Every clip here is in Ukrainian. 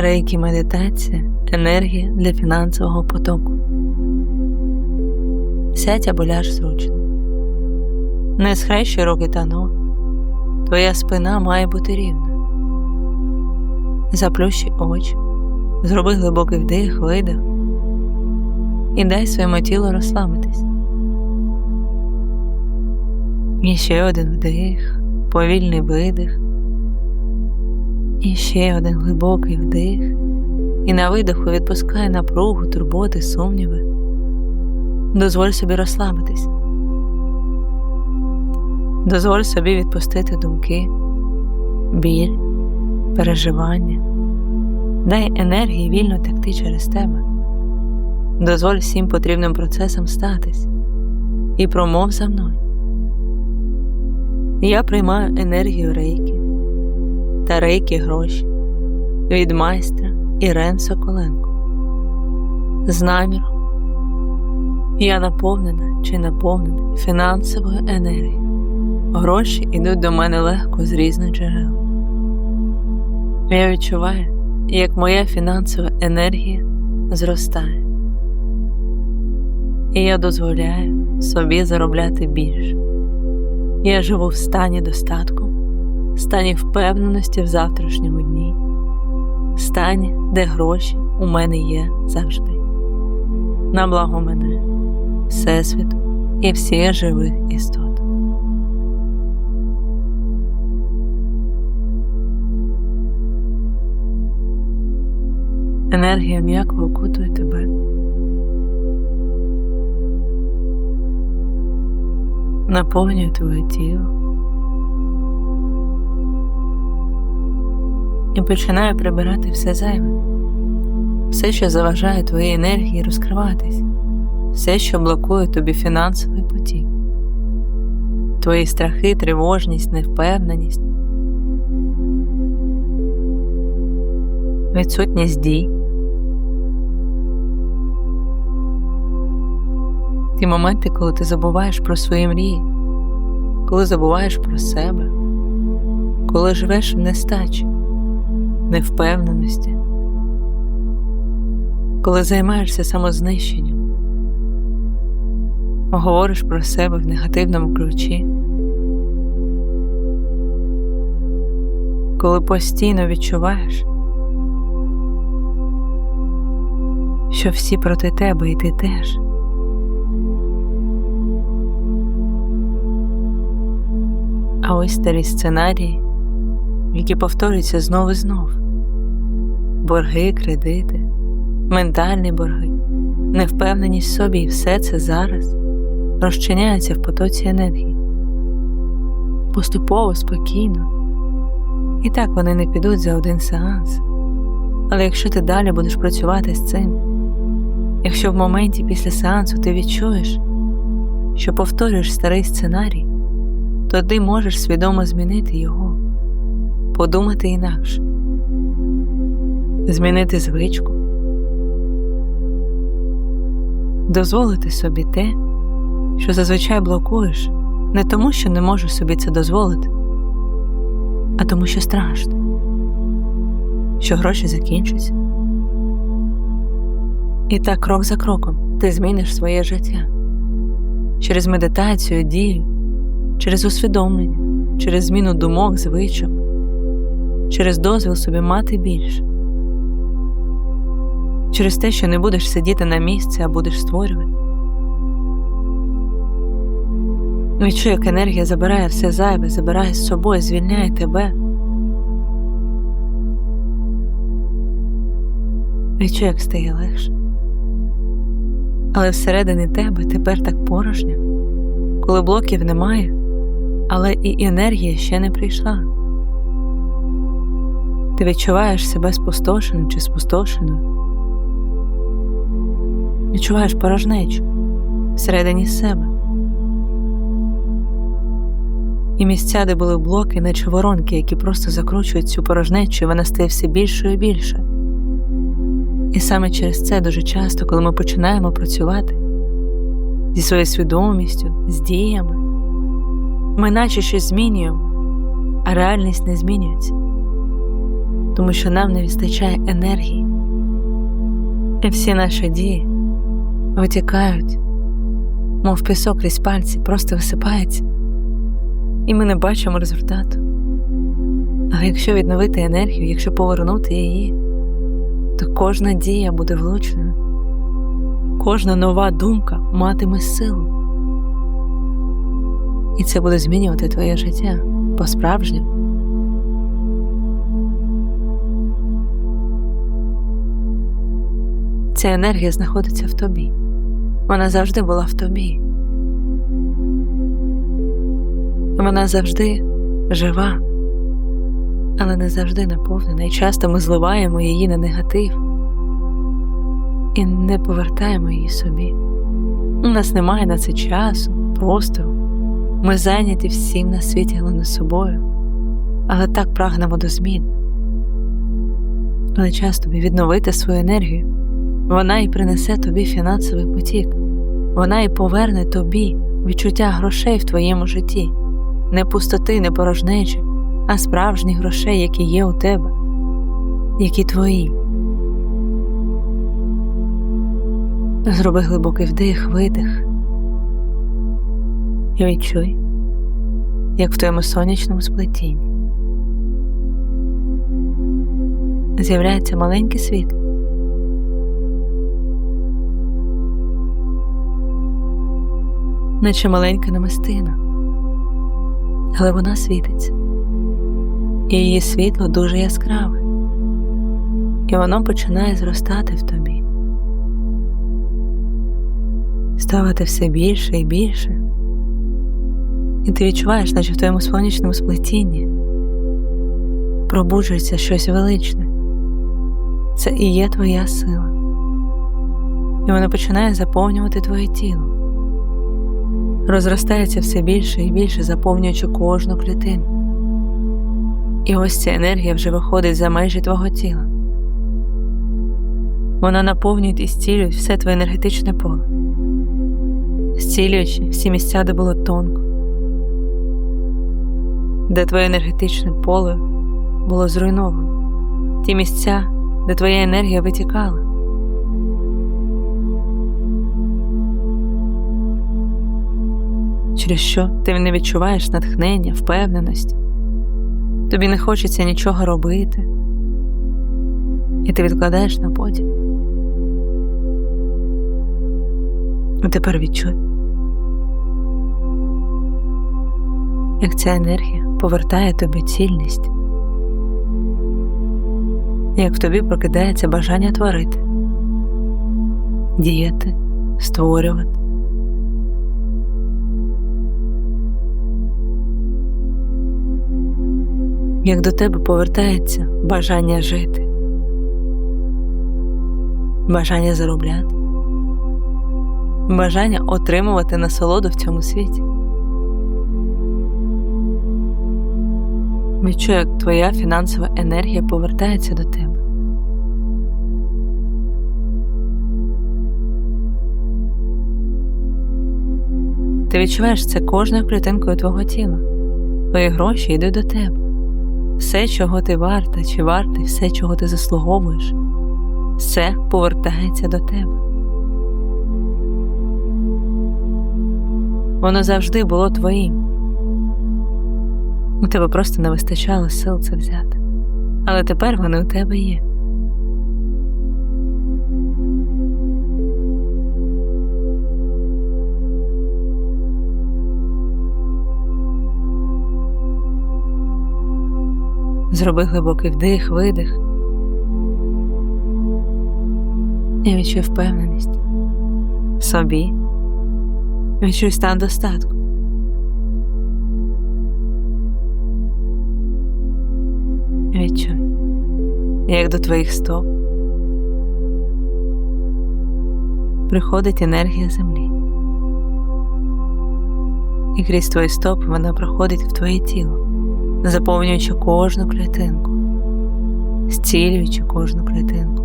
Рейкі медитація енергія для фінансового потоку. Сядь або ляж зручно. Не схрещуй руки та ноги. Твоя спина має бути рівна. Заплющуй очі, зроби глибокий вдих, видих і дай своєму тілу розслабитись. І ще один вдих, повільний видих. І ще один глибокий вдих, і на видиху відпускай напругу, турботи, сумніви. Дозволь собі розслабитись. Дозволь собі відпустити думки, біль, переживання. Дай енергії вільно текти через тебе. Дозволь всім потрібним процесам статись і промов за мною. Я приймаю енергію рейки та рейки гроші від майстра Ірен Соколенко. З наміром я наповнена чи наповнений фінансовою енергією. Гроші йдуть до мене легко з різних джерел. Я відчуваю, як моя фінансова енергія зростає, і я дозволяю собі заробляти більше. Я живу в стані достатку, стані впевненості в завтрашньому дні, стані, де гроші у мене є завжди. На благо мене, Всесвіту і всіх живих істот. Енергія м'яко окутує тебе. Наповнює твоє тіло і починає прибирати все зайве, все, що заважає твоїй енергії розкриватись, все, що блокує тобі фінансовий потік, твої страхи, тривожність, невпевненість, відсутність дій. Ті моменти, коли ти забуваєш про свої мрії, коли забуваєш про себе, коли живеш в нестачі, невпевненості, коли займаєшся самознищенням, говориш про себе в негативному ключі, коли постійно відчуваєш, що всі проти тебе і ти теж. А ось старі сценарії, які повторюються знов і знов. Борги, кредити, ментальні борги, невпевненість в собі, і все це зараз розчиняється в потоці енергії. Поступово, спокійно. І так вони не підуть за один сеанс. Але якщо ти далі будеш працювати з цим, якщо в моменті після сеансу ти відчуєш, що повторюєш старий сценарій, то ти можеш свідомо змінити його, подумати інакше, змінити звичку, дозволити собі те, що зазвичай блокуєш, не тому, що не можеш собі це дозволити, а тому, що страшно, що гроші закінчаться. І так крок за кроком ти зміниш своє життя. Через медитацію, дію через усвідомлення, через зміну думок, звичок, через дозвіл собі мати більше, через те, що не будеш сидіти на місці, а будеш створювати. Відчуй, як енергія забирає все зайве, забирає з собою, звільняє тебе. Відчуй, як стає легше. Але всередині тебе тепер так порожньо, коли блоків немає, але і енергія ще не прийшла. Ти відчуваєш себе спустошеним чи спустошеною. Відчуваєш порожнечу всередині себе. І місця, де були блоки, наче воронки, які просто закручують цю порожнечу, і вона стає все більшою і більше. І саме через це дуже часто, коли ми починаємо працювати зі своєю свідомістю, з діями, ми наче щось змінюємо, а реальність не змінюється. Тому що нам не вистачає енергії. І всі наші дії витікають, мов пісок крізь пальці, просто висипається, і ми не бачимо результату. Але якщо відновити енергію, якщо повернути її, то кожна дія буде влучною, кожна нова думка матиме силу. І це буде змінювати твоє життя по-справжньому. Ця енергія знаходиться в тобі. Вона завжди була в тобі. Вона завжди жива, але не завжди наповнена. І часто ми зливаємо її на негатив і не повертаємо її собі. У нас немає на це часу, простору. Ми зайняті всім на світі, але не собою, але так прагнемо до змін. Але час тобі відновити свою енергію. Вона і принесе тобі фінансовий потік, вона і поверне тобі відчуття грошей в твоєму житті, не пустоти, не порожнечі, а справжніх грошей, які є у тебе, які твої. Зроби глибокий вдих, видих і відчуй, як в твоєму сонячному сплетінні з'являється маленький світ. Наче маленька намистина, але вона світиться, і її світло дуже яскраве, і воно починає зростати в тобі, ставати все більше і більше, і ти відчуваєш, наче в твоєму сонячному сплетінні пробуджується щось величне. Це і є твоя сила, і вона починає заповнювати твоє тіло розростається все більше і більше, заповнюючи кожну клітину. І ось ця енергія вже виходить за межі твого тіла. Вона наповнює і зцілює все твоє енергетичне поле, зцілюючи всі місця, де було тонко, де твоє енергетичне поле було зруйновано, ті місця, де твоя енергія витікала. Через що ти не відчуваєш натхнення, впевненості, тобі не хочеться нічого робити, і ти відкладаєш на потім. А тепер відчуй, як ця енергія повертає тобі цільність, як в тобі прокидається бажання творити, діяти, створювати. Як до тебе повертається бажання жити, бажання заробляти, бажання отримувати насолоду в цьому світі. Відчуй, як твоя фінансова енергія повертається до тебе. Ти відчуваєш це кожною клітинкою твого тіла. Твої гроші йдуть до тебе все, чого ти варта чи вартий, все, чого ти заслуговуєш, все повертається до тебе. Воно завжди було твоїм. У тебе просто не вистачало сил це взяти, але тепер вони у тебе є. Зроби глибокий вдих, видих. І відчуй впевненість в собі, відчуй стан достатку. Відчуй, як до твоїх стоп приходить енергія землі. І крізь твої стопи вона проходить в твоє тіло заповнюючи кожну клітинку, зцілюючи кожну клітинку.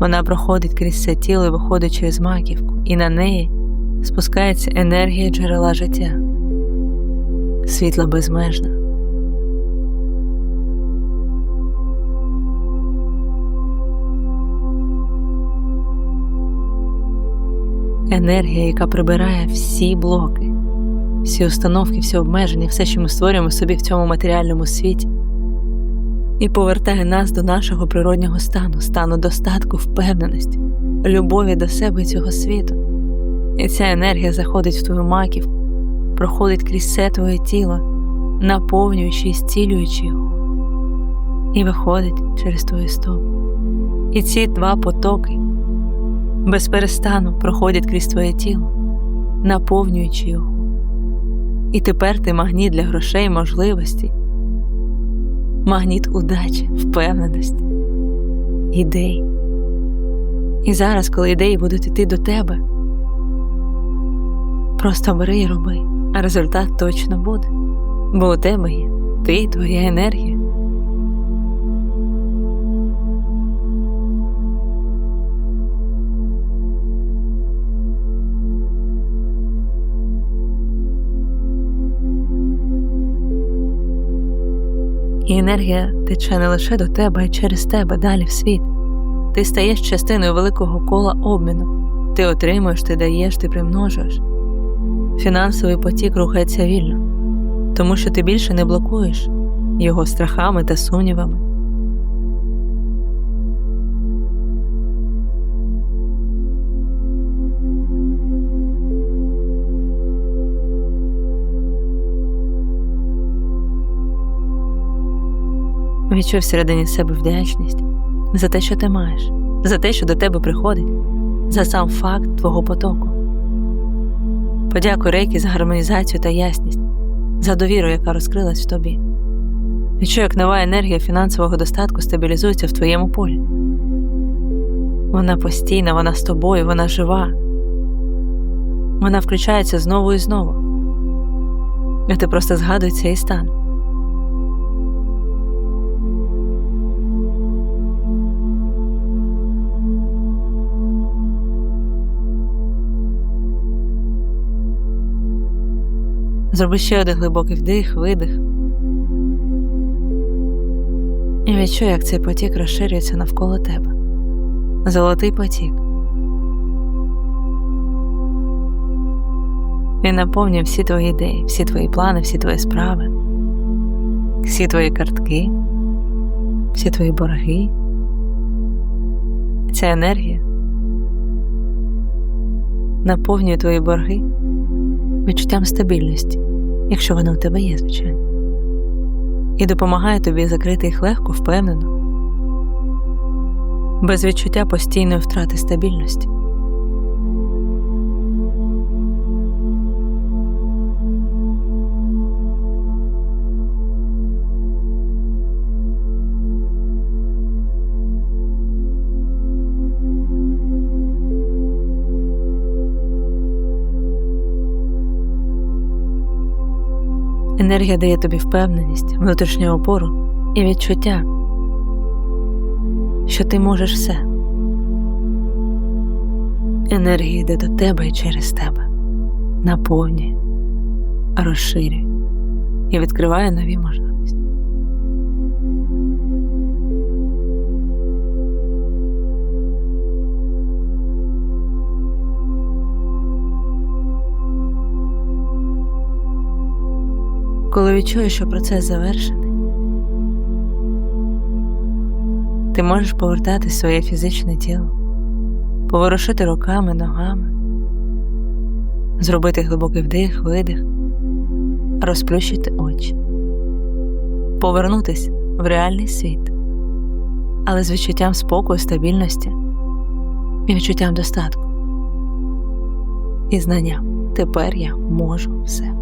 Вона проходить крізь це тіло і виходить через маківку, і на неї спускається енергія джерела життя, світла безмежна. Енергія, яка прибирає всі блоки, всі установки, всі обмеження, все, що ми створюємо собі в цьому матеріальному світі, і повертає нас до нашого природнього стану, стану достатку, впевненості, любові до себе і цього світу. І ця енергія заходить в твою маківку, проходить крізь все твоє тіло, наповнюючи і зцілюючи його, і виходить через твою стопу. І ці два потоки без перестану проходять крізь твоє тіло, наповнюючи його. І тепер ти магніт для грошей і можливостей, магніт удачі, впевненості, ідей. І зараз, коли ідеї будуть йти до тебе, просто бери і роби, а результат точно буде, бо у тебе є ти і твоя енергія. І енергія тече не лише до тебе, а й через тебе далі в світ. Ти стаєш частиною великого кола обміну. Ти отримуєш, ти даєш, ти примножуєш. Фінансовий потік рухається вільно, тому що ти більше не блокуєш його страхами та сумнівами. Відчуй всередині себе вдячність за те, що ти маєш, за те, що до тебе приходить, за сам факт твого потоку. Подякуй рейки за гармонізацію та ясність, за довіру, яка розкрилась в тобі. Відчуй, як нова енергія фінансового достатку стабілізується в твоєму полі. Вона постійна, вона з тобою, вона жива. Вона включається знову і знову. А ти просто згадуй цей стан. Зроби ще один глибокий вдих, видих. І відчуй, як цей потік розширюється навколо тебе. Золотий потік. Він наповнює всі твої ідеї, всі твої плани, всі твої справи, всі твої картки, всі твої борги. Ця енергія наповнює твої борги відчуттям стабільності, якщо вона у тебе є, звичайно, і допомагає тобі закрити їх легко, впевнено, без відчуття постійної втрати стабільності. Енергія дає тобі впевненість, внутрішню опору і відчуття, що ти можеш все. Енергія йде до тебе і через тебе, наповнює, розширює і відкриває нові можливості. Коли відчуєш, що процес завершений, ти можеш повертати своє фізичне тіло, поворушити руками, ногами, зробити глибокий вдих, видих, розплющити очі, повернутися в реальний світ, але з відчуттям спокою, стабільності і відчуттям достатку. І знанням тепер я можу все.